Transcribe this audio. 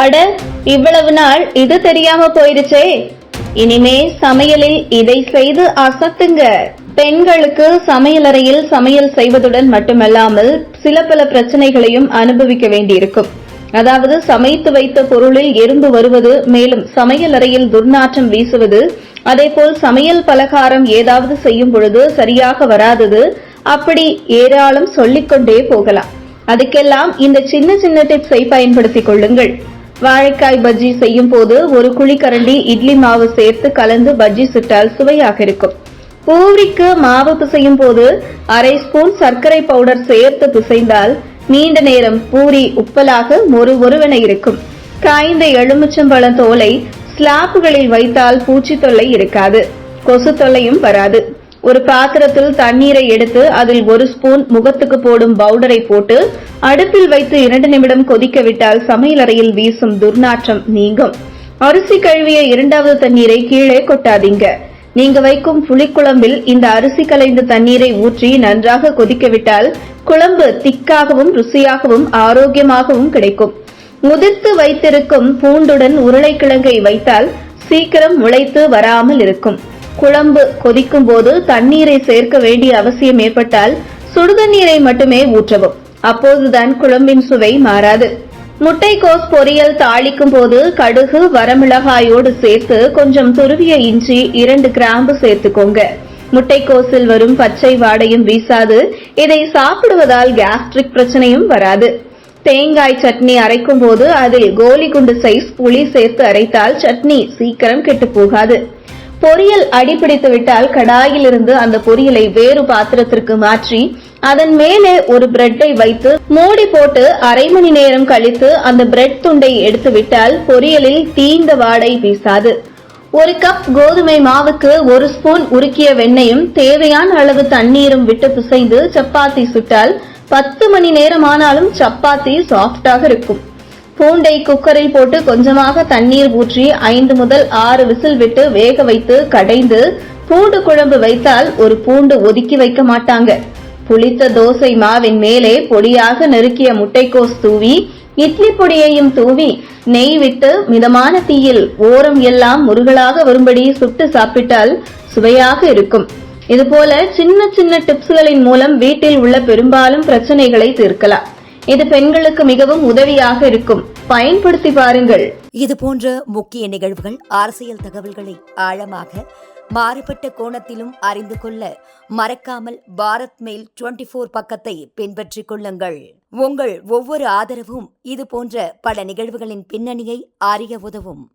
அட இவ்வளவு நாள் இது தெரியாம போயிருச்சே. இனிமே சமையலில் இதை செய்து அசத்துங்க. பெண்களுக்கு சமையலறையில் சமையல் செய்வதுடன் மட்டுமல்லாமல் சில பல பிரச்சனைகளையும் அனுபவிக்க வேண்டியிருக்கும். அதாவது சமைத்து வைத்த பொருளில் எறும்பு வருவது மேலும் சமையல் அறையில் துர்நாற்றம் வீசுவது அதேபோல் சமையல் பலகாரம் ஏதாவது செய்யும் பொழுது சரியாக வராதது அப்படி ஏராளம் சொல்லிக்கொண்டே போகலாம். அதுக்கெல்லாம் இந்த சின்ன சின்ன டிப்ஸை பயன்படுத்திக் கொள்ளுங்கள். வாழைக்காய் பஜ்ஜி செய்யும் போது ஒரு குழிக்கரண்டி இட்லி மாவு சேர்த்து கலந்து பஜ்ஜி சுட்டால் சுவையாக இருக்கும். பூரிக்கு மாவு பிசையும் போது அரை ஸ்பூன் சர்க்கரை பவுடர் சேர்த்து பிசைந்தால் நீண்ட நேரம் பூரி உப்பலாக ஒரு ஒருவென இருக்கும். காய்ந்த எலுமிச்சம்பழம் தோலை ஸ்லாப்புகளில் வைத்தால் பூச்சி தொல்லை இருக்காது. கொசு தொல்லையும் வராது. ஒரு பாத்திரத்தில் தண்ணீரை எடுத்து அதில் ஒரு ஸ்பூன் முகத்துக்கு போடும் பவுடரை போட்டு அடுப்பில் வைத்து இரண்டு நிமிடம் கொதிக்க விட்டால் சமையலறையில் வீசும் துர்நாற்றம் நீங்கும். அரிசி கழுவிய இரண்டாவது தண்ணீரை கீழே கொட்டாதீங்க. நீங்க வைக்கும் புளிக்குழம்பில் இந்த அரிசி கலைந்த தண்ணீரை ஊற்றி நன்றாக கொதிக்க விட்டால் குழம்பு திக்காகவும் ருசியாகவும் ஆரோக்கியமாகவும் கிடைக்கும். முதிர்த்து வைத்திருக்கும் பூண்டுடன் உருளைக்கிழங்கை வைத்தால் சீக்கிரம் முளைத்து வராமல் இருக்கும். குழம்பு கொதிக்கும் போது தண்ணீரை சேர்க்க வேண்டிய அவசியம் ஏற்பட்டால் சுடுதண்ணீரை மட்டுமே ஊற்றவும். அப்போதுதான் குழம்பின் சுவை மாறாது. முட்டைக்கோஸ் பொரியல் தாளிக்கும் போது கடுகு வரமிளகாயோடு சேர்த்து கொஞ்சம் துருவிய இஞ்சி இரண்டு கிராம்பு சேர்த்துக்கோங்க. முட்டைக்கோஸில் வரும் பச்சை வாடையும் வீசாது. இதை சாப்பிடுவதால் கேஸ்ட்ரிக் பிரச்சனையும் வராது. தேங்காய் சட்னி அரைக்கும் போது அதில் கோலி குண்டு சைஸ் புளி சேர்த்து அரைத்தால் சட்னி சீக்கிரம் கெட்டு போகாது. பொரியல் அடிபிடித்து விட்டால் கடாயிலிருந்து அந்த பொரியலை வேறு பாத்திரத்திற்கு மாற்றி அதன் மேலே ஒரு பிரெட்டை வைத்து மூடி போட்டு அரை மணி நேரம் கழித்து அந்த பிரெட் துண்டை எடுத்து விட்டால் பொரியலில் தீந்த வாடை வீசாது. ஒரு கப் கோதுமை மாவுக்கு ஒரு ஸ்பூன் உருக்கிய வெண்ணெயும் தேவையான அளவு தண்ணீரும் விட்டு பிசைந்து சப்பாத்தி சுட்டால் பத்து மணி நேரமானாலும் சப்பாத்தி சாஃப்டாக இருக்கும். பூண்டை குக்கரில் போட்டு கொஞ்சமாக தண்ணீர் ஊற்றி ஐந்து முதல் ஆறு விசில் விட்டு வேக வைத்து கடைந்து பூண்டு குழம்பு வைத்தால் ஒரு பூண்டு ஒதுக்கி வைக்க மாட்டாங்க. புளித்த தோசை மாவின் மேலே பொடியாக நெருக்கிய முட்டைக்கோஸ் தூவி இட்லி பொடியையும் தூவி நெய் விட்டு மிதமான தீயில் ஓரம் எல்லாம் முருகலாக வரும்படி சுட்டு சாப்பிட்டால் சுவையாக இருக்கும். இதுபோல சின்ன சின்ன டிப்ஸ்களின் மூலம் வீட்டில் உள்ள பெரும்பாலும் பிரச்சனைகளை தீர்க்கலாம். இது பெண்களுக்கு மிகவும் உதவியாக இருக்கும். பயன்படுத்தி பாருங்கள். இது போன்ற முக்கிய நிகழ்வுகள் அரசியல் தகவல்களை ஆழமாக மாறுபட்ட கோணத்திலும் அறிந்து கொள்ள மறக்காமல் பாரத் மெயில் டுவெண்டி ஃபோர் பக்கத்தை பின்பற்றிக் கொள்ளுங்கள். உங்கள் ஒவ்வொரு ஆதரவும் இது போன்ற பல நிகழ்வுகளின் பின்னணியை அறிய உதவும்.